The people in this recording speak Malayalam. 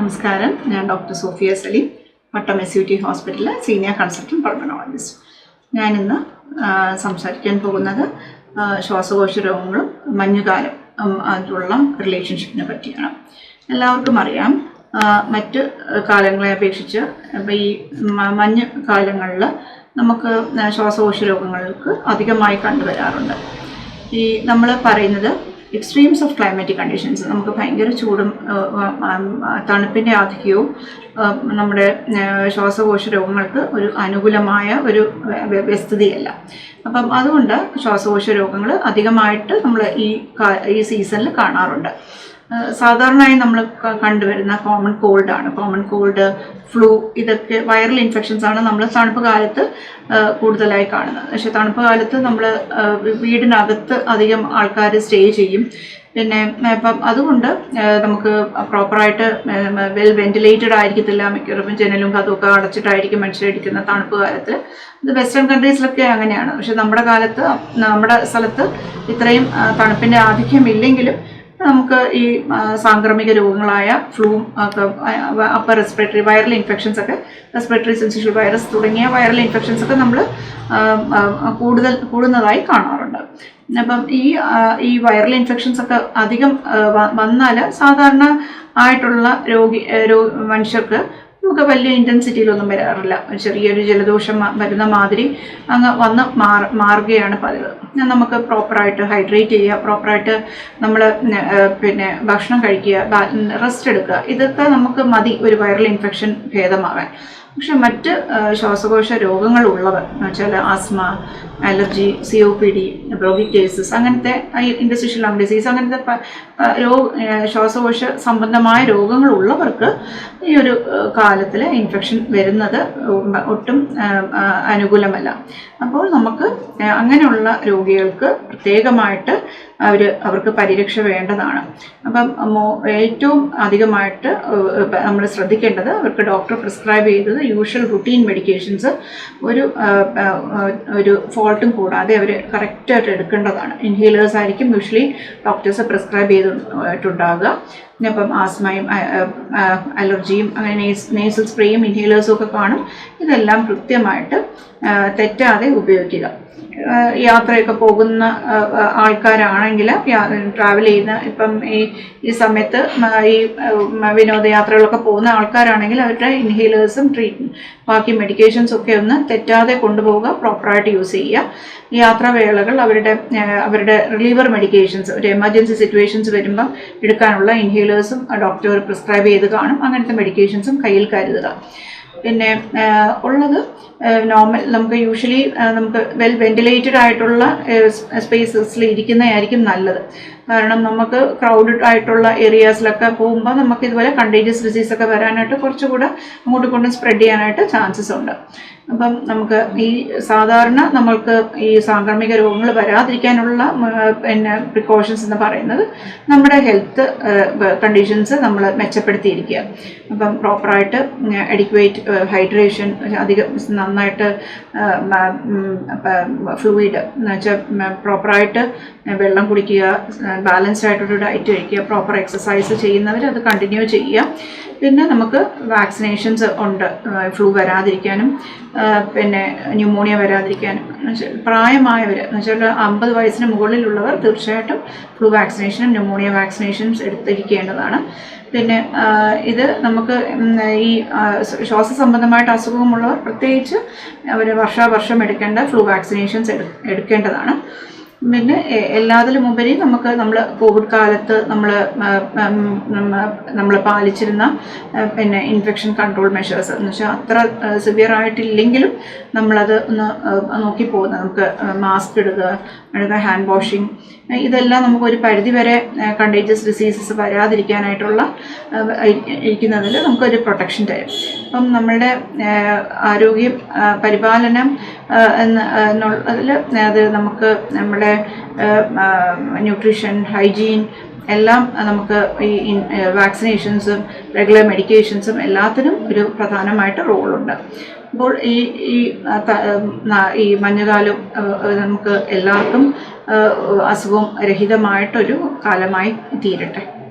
നമസ്കാരം. ഞാൻ doctor Sofia Salim Pattom S U T ഹോസ്പിറ്റലിലെ സീനിയർ കൺസൾട്ടന്റ് പൾമനോളജിസ്റ്റ്. ഞാനിന്ന് സംസാരിക്കാൻ പോകുന്നത് ശ്വാസകോശ രോഗങ്ങളും മഞ്ഞുകാലം ആയിട്ടുള്ള റിലേഷൻഷിപ്പിനെ പറ്റിയാണ്. എല്ലാവർക്കും അറിയാം മറ്റ് കാലങ്ങളെ അപേക്ഷിച്ച് ഇപ്പം ഈ മഞ്ഞ് കാലങ്ങളിൽ നമുക്ക് ശ്വാസകോശ രോഗങ്ങൾക്ക് അധികമായി കണ്ടുവരാറുണ്ട്. ഈ നമ്മൾ പറയുന്നത് എക്സ്ട്രീംസ് ഓഫ് ക്ലൈമാറ്റിക് കണ്ടീഷൻസ് നമുക്ക് ഭയങ്കര ചൂടും തണുപ്പിന്റെ ആധിക്യവും നമ്മുടെ ശ്വാസകോശ രോഗങ്ങൾക്ക് ഒരു അനുകൂലമായ ഒരു വ്യസ്തതയല്ല. അപ്പം അതുകൊണ്ട് ശ്വാസകോശ രോഗങ്ങൾ അധികമായിട്ട് നമ്മൾ ഈ ഈ സീസണിൽ കാണാറുണ്ട്. സാധാരണയായി നമ്മൾ കണ്ടുവരുന്ന കോമൺ കോൾഡ് ആണ്. കോമൺ കോൾഡ് ഫ്ലൂ ഇതൊക്കെ വൈറൽ ഇൻഫെക്ഷൻസ് ആണ് നമ്മൾ തണുപ്പ് കാലത്ത് കൂടുതലായി കാണുന്നത്. പക്ഷെ തണുപ്പ് കാലത്ത് നമ്മൾ വീടിനകത്ത് അധികം ആൾക്കാർ സ്റ്റേ ചെയ്യും. പിന്നെ ഇപ്പം അതുകൊണ്ട് നമുക്ക് പ്രോപ്പറായിട്ട് വെൽ വെന്റിലേറ്റഡ് ആയിരിക്കത്തില്ല മിക്കവാറും ജനലും കഥമൊക്കെ അടച്ചിട്ടായിരിക്കും മനുഷ്യരടിക്കുന്ന തണുപ്പ് കാലത്ത്. ഇത് വെസ്റ്റേൺ കൺട്രീസിലൊക്കെ അങ്ങനെയാണ്. പക്ഷെ നമ്മുടെ കാലത്ത് നമ്മുടെ സ്ഥലത്ത് ഇത്രയും തണുപ്പിന്റെ ആധിക്യം ഇല്ലെങ്കിലും നമുക്ക് ഈ സാംക്രമിക രോഗങ്ങളായ ഫ്ലൂ ഒക്കെ അപ്പർ റെസ്പിറേറ്ററി വൈറൽ ഇൻഫെക്ഷൻസ് ഒക്കെ റെസ്പിറേറ്ററി സെൻസിഷ്യൽ വൈറസ് തുടങ്ങിയ വൈറൽ ഇൻഫെക്ഷൻസ് ഒക്കെ നമ്മൾ കൂടുതൽ കൂടുന്നതായി കാണാറുണ്ട്. അപ്പം ഈ ഈ വൈറൽ ഇൻഫെക്ഷൻസ് ഒക്കെ അധികം വന്നാൽ സാധാരണ ആയിട്ടുള്ള രോഗി മനുഷ്യർക്ക് നമുക്ക് വലിയ ഇന്റൻസിറ്റിയിലൊന്നും വരാറില്ല. ചെറിയൊരു ജലദോഷം വരുന്ന മാതിരി അങ്ങ് വന്ന് മാറ മാറുകയാണ് പതിവ്. നമുക്ക് പ്രോപ്പറായിട്ട് ഹൈഡ്രേറ്റ് ചെയ്യുക പ്രോപ്പറായിട്ട് നമ്മൾ പിന്നെ ഭക്ഷണം കഴിക്കുക റെസ്റ്റ് എടുക്കുക. ഇതൊക്കെ നമുക്ക് മതി ഒരു വൈറൽ ഇൻഫെക്ഷൻ ഭേദമാകാൻ പക്ഷെ മറ്റ് ശ്വാസകോശ രോഗങ്ങളുള്ളവർ വെച്ചാൽ asthma allergy C O P D bronchiectasis അങ്ങനത്തെ ഇൻഡസ്ട്രിഷ്യൽ ലങ് ഡിസീസ് അങ്ങനത്തെ രോഗ ശ്വാസകോശ സംബന്ധമായ രോഗങ്ങളുള്ളവർക്ക് ഈ ഒരു കാലത്തിൽ ഇൻഫെക്ഷൻ വരുന്നത് ഒട്ടും അനുകൂലമല്ല. അപ്പോൾ നമുക്ക് അങ്ങനെയുള്ള രോഗികൾക്ക് പ്രത്യേകമായിട്ട് അവർ അവർക്ക് പരിരക്ഷ വേണ്ടതാണ്. അപ്പം ഏറ്റവും അധികമായിട്ട് നമ്മൾ ശ്രദ്ധിക്കേണ്ടത് അവർക്ക് ഡോക്ടർ പ്രിസ്ക്രൈബ് ചെയ്തത് യൂഷ്വൽ റുട്ടീൻ മെഡിക്കേഷൻസ് ഒരു ഒരു ഫോൾട്ടും കൂടാതെ അവർ കറക്റ്റായിട്ട് എടുക്കേണ്ടതാണ്. ഇൻഹീലേഴ്സ് ആയിരിക്കും യൂഷ്വലി ഡോക്ടേഴ്സ് പ്രിസ്ക്രൈബ് ചെയ്തിട്ടുണ്ടാകുക ഇപ്പം ആസ്മയും അലർജിയും അങ്ങനെ നേസ് നേസൽ സ്പ്രേയും ഇൻഹേലേഴ്സും ഒക്കെ കാണും. ഇതെല്ലാം കൃത്യമായിട്ട് തെറ്റാതെ ഉപയോഗിക്കുക. യാത്രയൊക്കെ പോകുന്ന ആ, ആ, ആൾക്കാരാണെങ്കിൽ ട്രാവൽ ചെയ്യുന്ന ഇപ്പം ഈ ഈ സമയത്ത് ഈ വിനോദയാത്രകളൊക്കെ പോകുന്ന ആൾക്കാരാണെങ്കിൽ അവരുടെ ഇൻഹേലേഴ്സും ട്രീറ്റ്മെന്റ് ബാക്കി മെഡിക്കേഷൻസ് ഒക്കെ ഒന്ന് തെറ്റാതെ കൊണ്ടുപോവുക പ്രോപ്പറായിട്ട് യൂസ് ചെയ്യുക. യാത്രാവേളകൾ അവരുടെ അവരുടെ റിലീവർ മെഡിക്കേഷൻസ് ഒരു എമർജൻസി സിറ്റുവേഷൻസ് വരുമ്പം എടുക്കാനുള്ള ഇൻഹേലേഴ്സും ഡോക്ടർ പ്രിസ്ക്രൈബ് ചെയ്ത് കാണും. അങ്ങനത്തെ മെഡിക്കേഷൻസും കയ്യിൽ കരുതുക. പിന്നെ ഉള്ളത് നോർമൽ നമുക്ക് യൂഷ്വലി നമുക്ക് വെൽ വെന്റിലേറ്റഡ് ആയിട്ടുള്ള സ്പേസസിൽ ഇരിക്കുന്നതായിരിക്കും നല്ലത്. കാരണം നമുക്ക് ക്രൗഡഡ് ആയിട്ടുള്ള ഏരിയാസിലൊക്കെ പോകുമ്പോൾ നമുക്ക് ഇതുപോലെ കണ്ടേജിയസ് ഡിസീസ് ഒക്കെ വരാനായിട്ട് കുറച്ചുകൂടെ അങ്ങോട്ടും ഇങ്ങോട്ടും സ്പ്രെഡ് ചെയ്യാനായിട്ട് ചാൻസസ് ഉണ്ട്. അപ്പം നമുക്ക് ഈ സാധാരണ നമ്മൾക്ക് ഈ സാംക്രമിക രോഗങ്ങൾ വരാതിരിക്കാനുള്ള പിന്നെ പ്രിക്കോഷൻസ് എന്ന് പറയുന്നത് നമ്മുടെ ഹെൽത്ത് കണ്ടീഷൻസ് നമ്മൾ മെച്ചപ്പെടുത്തിയിരിക്കുക. അപ്പം പ്രോപ്പറായിട്ട് അഡിക്വേറ്റ് ഹൈഡ്രേഷൻ അധികം നന്നായിട്ട് ഫ്ലൂയിഡ് എന്ന് വെച്ചാൽ പ്രോപ്പറായിട്ട് വെള്ളം കുടിക്കുക ബാലൻസ്ഡ് ആയിട്ടൊരു ഡയറ്റ് കഴിക്കുക പ്രോപ്പർ എക്സസൈസ് ചെയ്യുന്നവർ അത് കണ്ടിന്യൂ ചെയ്യുക. പിന്നെ നമുക്ക് വാക്സിനേഷൻസ് ഉണ്ട്. ഫ്ലൂ വരാതിരിക്കാനും പിന്നെ ന്യൂമോണിയ വരാതിരിക്കാനും. പ്രായമായവർ പ്രായമായവർ എന്നുവെച്ചാൽ അമ്പത് വയസ്സിന് മുകളിലുള്ളവർ തീർച്ചയായിട്ടും ഫ്ലൂ വാക്സിനേഷനും ന്യൂമോണിയ വാക്സിനേഷൻസ് എടുത്തിരിക്കേണ്ടതാണ്. പിന്നെ ഇത് നമുക്ക് ഈ ശ്വാസ സംബന്ധമായിട്ട് അസുഖമുള്ളവർ പ്രത്യേകിച്ച് അവർ വർഷാവർഷം എടുക്കേണ്ട ഫ്ലൂ വാക്സിനേഷൻസ് എടുക്കേണ്ടതാണ്. പിന്നെ എല്ലാത്തിലും ഉപരി നമുക്ക് നമ്മൾ കോവിഡ് കാലത്ത് നമ്മൾ നമ്മൾ പാലിച്ചിരുന്ന പിന്നെ ഇൻഫെക്ഷൻ കൺട്രോൾ മെഷേഴ്സ് എന്ന് വെച്ചാൽ അത്ര സിവിയർ ആയിട്ടില്ലെങ്കിലും നമ്മളത് ഒന്ന് നോക്കി പോകുന്നത് നമുക്ക് മാസ്ക് ഇടുക അടുത്ത ഹാൻഡ് വാഷിങ് ഇതെല്ലാം നമുക്ക് ഒരു പരിധി വരെ കണ്ടേജിയസ് ഡിസീസസ് വരാതിരിക്കാനായിട്ടുള്ള ഇരിക്കുന്നതിൽ നമുക്കൊരു പ്രൊട്ടക്ഷൻ തരും. അപ്പം നമ്മളുടെ ആരോഗ്യ പരിപാലനം എന്ന എന്നുള്ളതിൽ അത് നമുക്ക് നമ്മുടെ ന്യൂട്രീഷൻ ഹൈജീൻ എല്ലാം നമുക്ക് ഈ വാക്സിനേഷൻസും റെഗുലർ മെഡിക്കേഷൻസും എല്ലാത്തിനും ഒരു പ്രധാനമായിട്ട് റോളുണ്ട്. അപ്പോൾ ഈ ഈ ഈ മഞ്ഞുകാലം നമുക്ക് എല്ലാവർക്കും അസുഖം രഹിതമായിട്ടൊരു കാലമായി തീരട്ടെ.